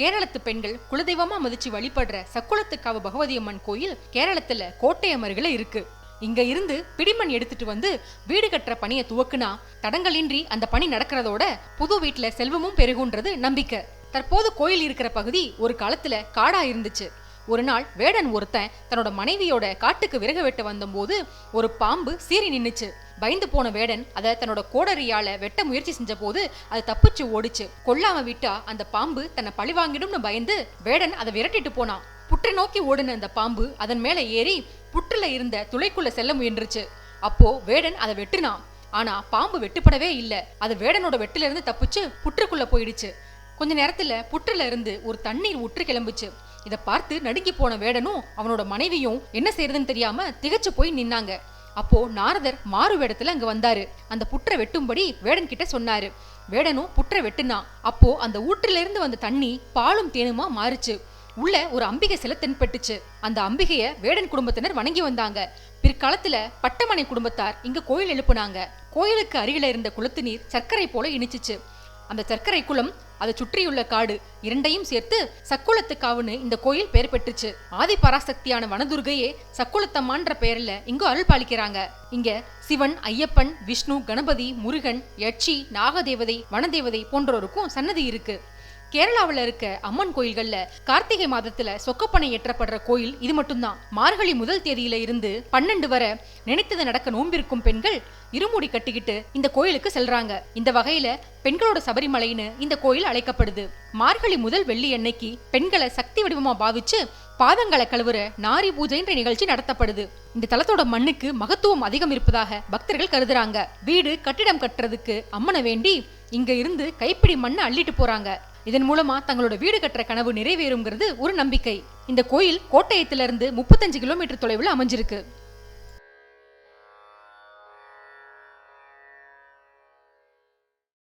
கேரளத்து பெண்கள் குலதெய்வமா மதிச்சு வழிபடுற சக்குளத்துக்காவ பகவதி அம்மன் கோயில் கேரளத்துல கோட்டை அருகில இருக்கு. இங்க இருந்து பிடிமண் எடுத்துட்டு வந்து வீடு கட்டுற பணியை துவக்குனா தடங்களின்றி அந்த பணி நடக்கிறதோட புது வீட்டுல செல்வமும் பெருகுன்றது நம்பிக்கை. தற்போது கோயில் இருக்கிற பகுதி ஒரு காலத்துல காடா இருந்துச்சு. ஒரு நாள் வேடன் ஒருத்தன் தன்னோட மனைவியோட காட்டுக்கு விறகு வெட்ட வந்தபோது ஒரு பாம்பு சீறி நின்னுச்சு. பயந்து போன வேடன் அதை தன்னோட கோடரியால வெட்ட முயற்சி செஞ்ச போது அது தப்பிச்சு ஓடிச்சு. கொல்லாம விட்டா அந்த பாம்பு தன்னை பழி வாங்கிடும்னு பயந்து வேடன் அதை விரட்டிட்டு போனான். புற்றை நோக்கி ஓடின அந்த பாம்பு அதன் மேல ஏறி புற்றுல இருந்த துளைக்குள்ள செல்ல முயன்றுச்சு. அப்போ வேடன் அதை வெட்டினான். ஆனா பாம்பு வெட்டுப்படவே இல்ல. அது வேடனோட வெட்டில இருந்து தப்பிச்சு புற்றுக்குள்ள போயிடுச்சு. கொஞ்ச நேரத்துல புற்றுல இருந்து ஒரு தண்ணீர் உற்று கிளம்புச்சு. இதை பார்த்து நடுங்கி போன வேடனும் அவனோட மனைவியும் என்ன செய்யறதுன்னு தெரியாம திகைச்சு போய் நின்னாங்க. அப்போ நாரதர் மாறு வேடத்துல அங்க வந்தாரு. அந்த புற்றை வெட்டும்படி வேடன் கிட்ட சொன்னாரு. வேடனும் புற்ற வெட்டுனான் அப்போ அந்த ஊற்றுல இருந்து வந்த தண்ணி பாலும் தேனுமா மாறுச்சு. உள்ள ஒரு அம்பிகை சிலை தென்பட்டுச்சு அந்த அம்பிகைய வேடன் குடும்பத்தினர் வணங்கி வந்தாங்க. பிற்காலத்துல பட்டமனை குடும்பத்தார் இங்க கோயில் எழுப்புனாங்க. கோயிலுக்கு அருகில இருந்த குளத்து நீர் சர்க்கரை போல இனிச்சிச்சு. அந்த சர்க்கரை குளம் அதை சுற்றியுள்ள காடு இரண்டையும் சேர்த்து சக்குளத்துக்காவுன்னு இந்த கோயில் பெயர் பெற்றுச்சு. ஆதி பராசக்தியான வனதுர்கையே சக்குளத்தம்மான்ற பெயர்ல இங்கு அருள் பாலிக்கிறாங்க. இங்க சிவன் ஐயப்பன் விஷ்ணு கணபதி முருகன் யட்சி நாகதேவதை வனதேவதை போன்றோருக்கும் சன்னதி இருக்கு. கேரளாவில் இருக்க அம்மன் கோயில்கள்ல கார்த்திகை மாதத்துல சொக்கப்பனை ஏற்றப்படுற கோயில் இது மட்டும்தான். மார்கழி முதல் தேதியில இருந்து பன்னெண்டு வரை நினைத்தது நடக்க நோம்பிருக்கும் பெண்கள் இருமுடி கட்டிக்கிட்டு இந்த கோயிலுக்கு செல்றாங்க. இந்த வகையில பெண்களோட சபரிமலைன்னு இந்த கோயில் அழைக்கப்படுது. மார்கழி முதல் வெள்ளி அன்னைக்கு பெண்களை சக்தி வடிவமா பாவிச்சு பாதங்களை கழுவுற நாரி பூஜைன்ற நிகழ்ச்சி நடத்தப்படுது. இந்த தலத்தோட மண்ணுக்கு மகத்துவம் அதிகம் இருப்பதாக பக்தர்கள் கருதுறாங்க. வீடு கட்டிடம் கட்டுறதுக்கு அம்மனை வேண்டி இங்க இருந்து கைப்பிடி மண்ணை அள்ளிட்டு போறாங்க. இதன் மூலமா தங்களோட வீடு கட்டுற கனவு நிறைவேறுங்கிறது ஒரு நம்பிக்கை. இந்த கோயில் கோட்டயத்திலிருந்து முப்பத்தஞ்சு கிலோமீட்டர் தொலைவில் அமைஞ்சிருக்கு.